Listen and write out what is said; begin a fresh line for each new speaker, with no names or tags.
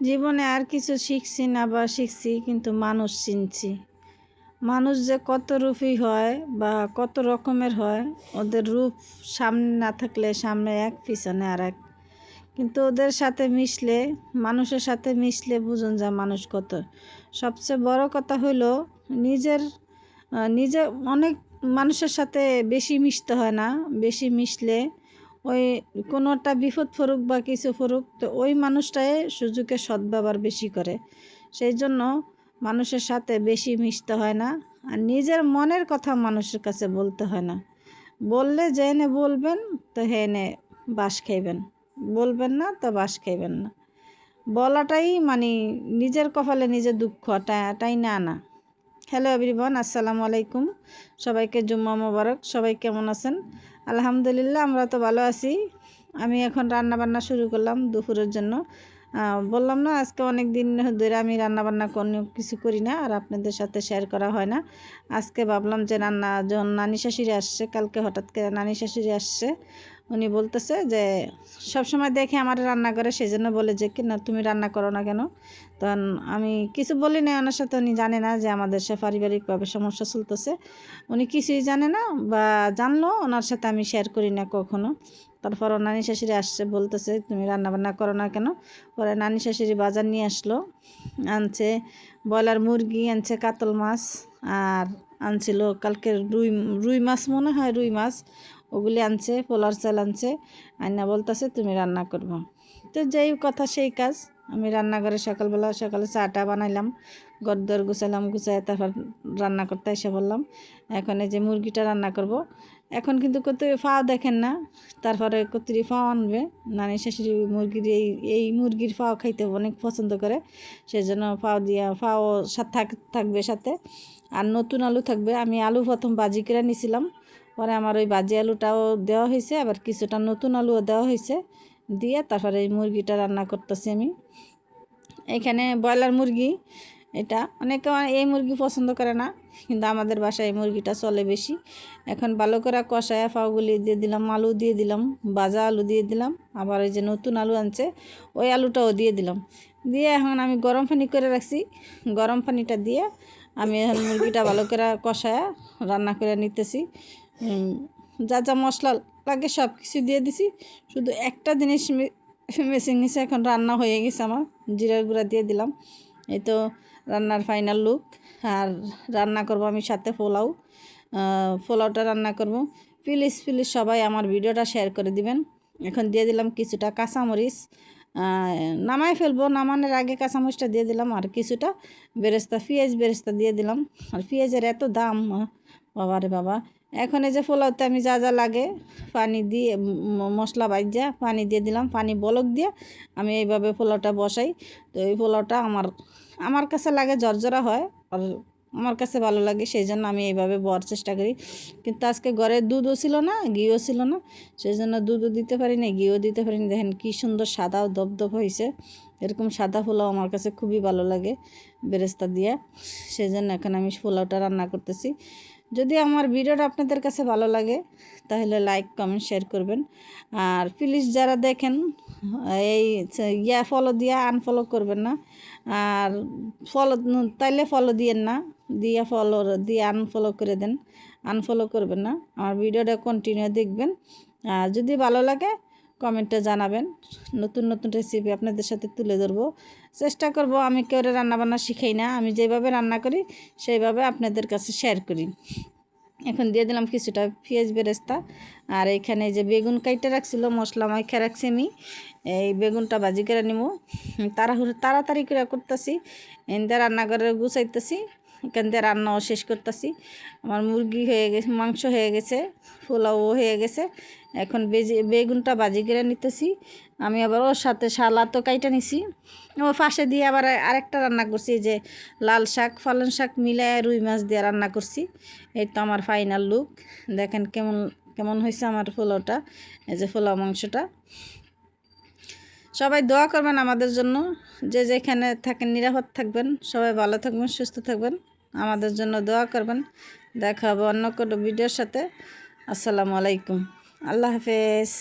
জীবনে আর কিছু শিখছি না বা শিখছি, কিন্তু মানুষ চিনছি। মানুষ যে কত রূপী হয় বা কত রকমের হয়, ওদের রূপ সামনে না থাকলে সামনে এক, পিছনে আর এক। কিন্তু ওদের সাথে মিশলে, মানুষের সাথে মিশলে বুঝুন যা মানুষ কত। সবচেয়ে বড় কথা হলো, নিজের নিজে অনেক মানুষের সাথে বেশি মিশতে হয় না। বেশি মিশলে ওই কোনো একটা বিপদ ফুরুক বা কিছু ফুরুক তো ওই মানুষটাই সুযোগে সদ্ব্যবহার বেশি করে। সেই জন্য মানুষের সাথে বেশি মিশতে হয় না আর নিজের মনের কথা মানুষের কাছে বলতে হয় না। বললে যে এনে বলবেন, তো হে এনে বাস খাইবেন। বলবেন না, তো বাস খাইবেন না। বলাটাই মানে নিজের কপালে নিজের দুঃখ টাই না আনা। হ্যালো এভরিওয়ান, আসসালামু আলাইকুম। সবাইকে জুম্মা মোবারক। সবাই কেমন আছেন? আলহামদুলিল্লাহ, আমরা তো ভালো আছি। আমি এখন রান্না বান্না শুরু করলাম দুপুরের জন্য। বললাম না, আজকে অনেক দিন ধরে আমি রান্না বান্না কোনো কিছু করি না, আর আপনাদের সাথে শেয়ার করা হয় না। আজকে ভাবলাম যে রান্না যখন নানি শাশুড়ি আসছে, কালকে হঠাৎ করে নানি শাশুড়ি আসছে। উনি বলতেছে যে, সব সময় দেখে আমার রান্না করে সেই জন্য বলে যে, কি না, তুমি রান্না করো না কেন? তখন আমি কিছু বলি না ওনার সাথে, উনি জানে না যে আমাদের সে পারিবারিকভাবে সমস্যা চলতেছে। উনি কিছুই জানে না বা জানলো, ওনার সাথে আমি শেয়ার করি না কখনো। তারপর নানি শাশুড়ি আসছে, বলতেছে, তুমি রান্না বান্না করো না কেন? পরে নানি শাশুড়ি বাজার নিয়ে আসলো, আনছে ব্রয়লার মুরগি, আনছে কাতল মাছ, আর আনছিল কালকে রুই রুই মাছ মনে হয়, রুই মাছ। ওগুলি আনছে, পোলার চাল আনছে। আইনা বলতেছে, তুমি রান্না করব। তো যেই কথা সেই কাজ। আমি রান্নাঘরে সকালবেলা সকালে চাটা বানাইলাম, গদ্দর গুছাইলাম গুছাই তারপর রান্না করতে এসে বললাম, এখন এই যে মুরগিটা রান্না করব। এখন কিন্তু কত ফাও দেখেন না, তারপরে কতরি ফাও আনবে। নানি শাশুড়ি মুরগির এই এই মুরগির ফাও খাইতে অনেক পছন্দ করে সেই জন্য ফাও দিয়া, ফাও থাকবে সাথে। আর নতুন আলু থাকবে। আমি আলু প্রথম বাজি করে নিছিলাম পরে আমার ওই বাজি আলুটাও দেওয়া হয়েছে, আবার কিছুটা নতুন আলুও দেওয়া হয়েছে। দিয়ে তারপরে এই মুরগিটা রান্না করতেছি আমি। এখানে ব্রয়লার মুরগি, এটা অনেকে এই মুরগি পছন্দ করে না, কিন্তু আমাদের বাসায় এই মুরগিটা চলে বেশি। এখন ভালো করে কষায় ফাউগুলি দিয়ে দিলাম, আলু দিয়ে দিলাম বাজা আলু দিয়ে দিলাম, আবার ওই যে নতুন আলু আনছে, ওই আলুটাও দিয়ে দিলাম। দিয়ে এখন আমি গরম পানি করে রাখছি। গরম পানিটা দিয়ে আমি এখন মুরগিটা ভালো করে কষায় রান্না করে নিতেছি। যা যা মশলা লাগে সব কিছু দিয়ে দিছি। শুধু একটা জিনিস মেসিং গেছে এখন রান্না হয়ে গেছে আমার। জিরার গুঁড়া দিয়ে দিলাম। এই তো রান্নার ফাইনাল লুক আর রান্না করব আমি সাথে পোলাও। পোলাওটা রান্না করব। প্লিজ প্লিজ সবাই আমার ভিডিওটা শেয়ার করে দিবেন। এখন দিয়ে দিলাম কিছুটা কাঁচামরিচ। নামায় ফেলব। নামানোর আগে কাঁচামরিচটা দিয়ে দিলাম আর কিছুটা বেরেস্তা, পেঁয়াজ বেরেস্তা দিয়ে দিলাম। আর পেঁয়াজের এত দাম বাবা রে বাবা। এখন এই যে পোলাওতে আমি যা যা লাগে পানি দিয়ে মশলা বাইজা পানি দিয়ে দিলাম, পানি বলক দিয়ে আমি এইভাবে পোলাওটা বসাই। তো এই পোলাওটা আমার আমার কাছে লাগে জর্জরা হয় আর আমার কাছে ভালো লাগে সেই জন্য আমি এইভাবে বর চেষ্টা করি। কিন্তু আজকে ঘরে দুধও ছিল না, ঘিও ছিল না সেই জন্য দুধও দিতে পারি না ঘিও দিতে পারি না দেখেন কী সুন্দর সাদা দপদপ হয়েছে, এরকম সাদা পোলাও আমার কাছে খুবই ভালো লাগে বেরেস্তা দিয়ে। সেই জন্য এখন আমি পোলাওটা রান্না করতেছি। যদি আমার ভিডিওটা আপনাদের কাছে ভালো লাগে, তাহলে লাইক কমেন্ট শেয়ার করবেন। আর প্লিজ যারা দেখেন, এই ইয়া ফলো দিয়ে আনফলো করবেন না। আর ফলো তাইলে ফলো দিয়েন না, দিয়ে ফলো দিয়ে আনফলো করে দেন। আনফলো করবেন না। আমার ভিডিওটা কন্টিনিউ দেখবেন। আর যদি ভালো লাগে কমেন্টে জানাবেন। নতুন নতুন রেসিপি আপনাদের সাথে তুলে ধরবো। চেষ্টা করব আমি কেউ রান্নাবান্না শিখাই না। আমি যেভাবে রান্না করি, সেইভাবে আপনাদের কাছে শেয়ার করি। এখন দিয়ে দিলাম কিছুটা পেঁয়াজ বেরেস্তা। আর এখানে যে বেগুন কাইটে রাখছিল, মশলা মাইখা রাখছি আমি। এই বেগুনটা ভাজি করে নিব তাড়াহুড়ো, তাড়াতাড়ি করে করতেছি। এনতে রান্না করে গুছাইতেছি। এখান দিয়ে রান্নাও শেষ করতেছি। আমার মুরগি হয়ে গেছে, মাংস হয়ে গেছে, পোলাও হয়ে গেছে। এখন বেজে, বেগুনটা ভাজি করে নিতেছি। আমি আবার ওর সাথে সালাদও কাইটা নিছি। ও পাশে দিয়ে আবার আরেকটা রান্না করছি যে লাল শাক পালং শাক মিলায় রুই মাছ দিয়ে রান্না করছি। এই তো আমার ফাইনাল লুক দেখেন কেমন কেমন হয়েছে আমার পোলাওটা, এই যে পোলাও মাংসটা। সবাই দোয়া করবেন আমাদের জন্য। যে যেখানে থাকেন নিরাপদ থাকবেন। সবাই ভালো থাকবেন, সুস্থ থাকবেন। আমাদের জন্য দোয়া করবেন। দেখা হবে অন্য কোনো ভিডিওর সাথে। আসসালামু আলাইকুম। আল্লাহ হাফেজ।